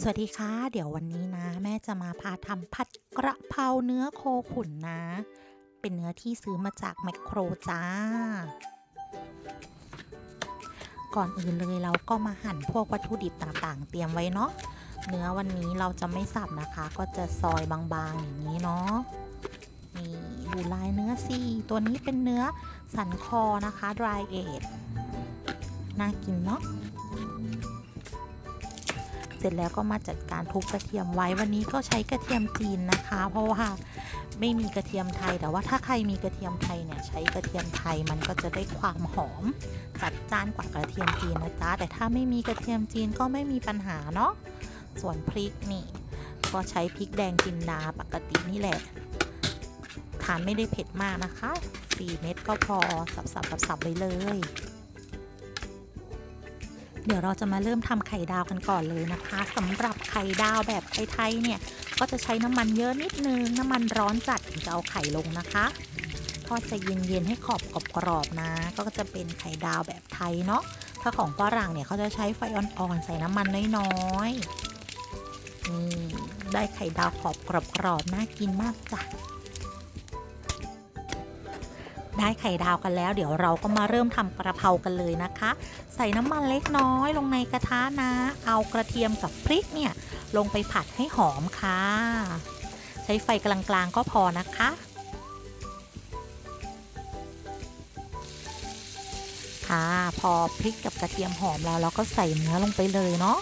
สวัสดีค่ะ เดี๋ยววันนี้นะ แม่จะมาพาทำผัดกระเพราเนื้อโคขุนนะ เป็นเนื้อที่ซื้อมาจากแมคโครจ้า ก่อนอื่นเลยเราก็มาหั่นพวกวัตถุดิบต่างๆ เตรียมไว้เนาะเนื้อวันนี้เราจะไม่สับนะคะ ก็จะซอยบางๆอย่างนี้เนาะนี่ดูลายเนื้อสิตัวนี้เป็นเนื้อสันคอนะคะ dry age น่ากินเนาะ ร็จแล้วก็มาจัดการทุบกระเทียมไว้ วันนี้ก็ใช้กระเทียมจีนนะคะ เพราะว่าไม่มีกระเทียมไทยแต่ว่าถ้าใครมีกระเทียมไทยเนี่ยใช้กระเทียมไทยมันก็จะได้ความหอมจัดจ้านกว่ากระเทียมจีนนะจ๊ะแต่ถ้าไม่มีกระเทียมจีนก็ไม่มีปัญหาเนาะส่วนพริกนี่ก็ใช้พริกแดงจินดาปกตินี่แหละทานไม่ได้เผ็ดมากนะคะ 4 เม็ดก็พอสับๆๆไปเลย เดี๋ยวเราจะมาเริ่มทำไข่ดาวกันก่อนเลยนะคะสำหรับไข่ดาวแบบไทยๆเนี่ย ก็จะใช้น้ำมันเยอะนิดนึง น้ำมันร้อนจัดถึงจะเอาไข่ลงนะคะทอดจะเย็นๆให้ขอบกรอบๆนะ ก็จะเป็นไข่ดาวแบบไทยเนาะ ถ้าของฝรั่งเนี่ยเขาจะใช้ไฟอ่อนๆใส่น้ำมันน้อยๆ นี่ได้ไข่ดาวขอบกรอบๆน่ากินมากจ้ะ ได้ไข่ดาวกันแล้ว เดี๋ยวเราก็มาเริ่มทำกระเพรากันเลยนะคะ ใส่น้ำมันเล็กน้อยลงในกระทะนะ เอากระเทียมกับพริกเนี่ยลงไปผัดให้หอมค่ะ ใช้ไฟกลางๆก็พอนะคะค่ะพอพริกกับกระเทียมหอมแล้วเราก็ใส่เนื้อลงไปเลยเนาะ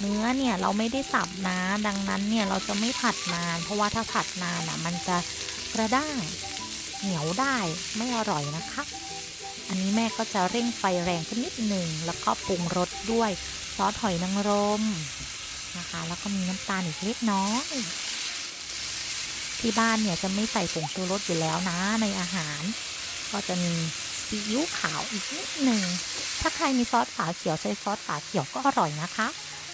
เนื้อเนี่ยเราไม่ได้สับนะ ดังนั้นเนี่ยเราจะไม่ผัดนาน เพราะว่าถ้าผัดนานอะมันจะกระด้าง เหนียวได้ไม่อร่อยนะคะ อันนี้แม่ก็จะเร่งไฟแรงขึ้นนิดหนึ่งแล้วก็ปรุงรสด้วยซอสหอยนางรมนะคะ แล้วก็มีน้ำตาลอีกเล็กน้อยที่บ้านเนี่ยจะไม่ใส่ผงชูรสอยู่แล้วนะในอาหาร ก็จะมีซีอิ๊วขาวอีกนิดหนึ่งถ้าใครมีซอสฝาเขียวใช้ซอสฝาเขียวก็อร่อยนะคะ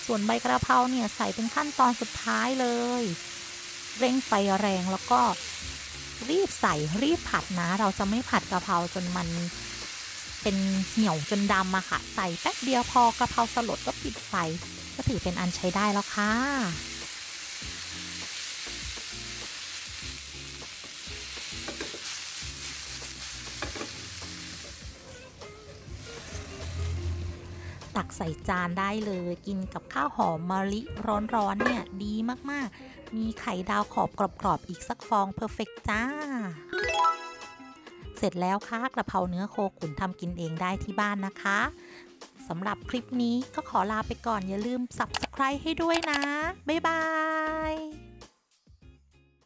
ส่วนใบกระเพราเนี่ยใส่เป็นขั้นตอนสุดท้ายเลย เร่งไฟแรงแล้วก็ รีบใส่รีบผัดนะ เราจะไม่ผัดกะเพราจนมันเป็นเหี่ยวจนดำอะค่ะ ใส่แป๊บเดียวพอกะเพราสลดก็ปิดไฟ ก็ถือเป็นอันใช้ได้แล้วค่ะ ตักใส่จานได้เลย กินกับข้าวหอมมะลิร้อนๆเนี่ยดีมากๆ มีไข่ดาวขอบกรอบๆอีกสักฟองเพอร์เฟกจ้า เสร็จแล้วค่ะกระเพราเนื้อโคขุนทำกินเองได้ที่บ้านนะคะสำหรับคลิปนี้ก็ขอลาไปก่อนอย่าลืม subscribe ให้ด้วยนะ บ๊ายบาย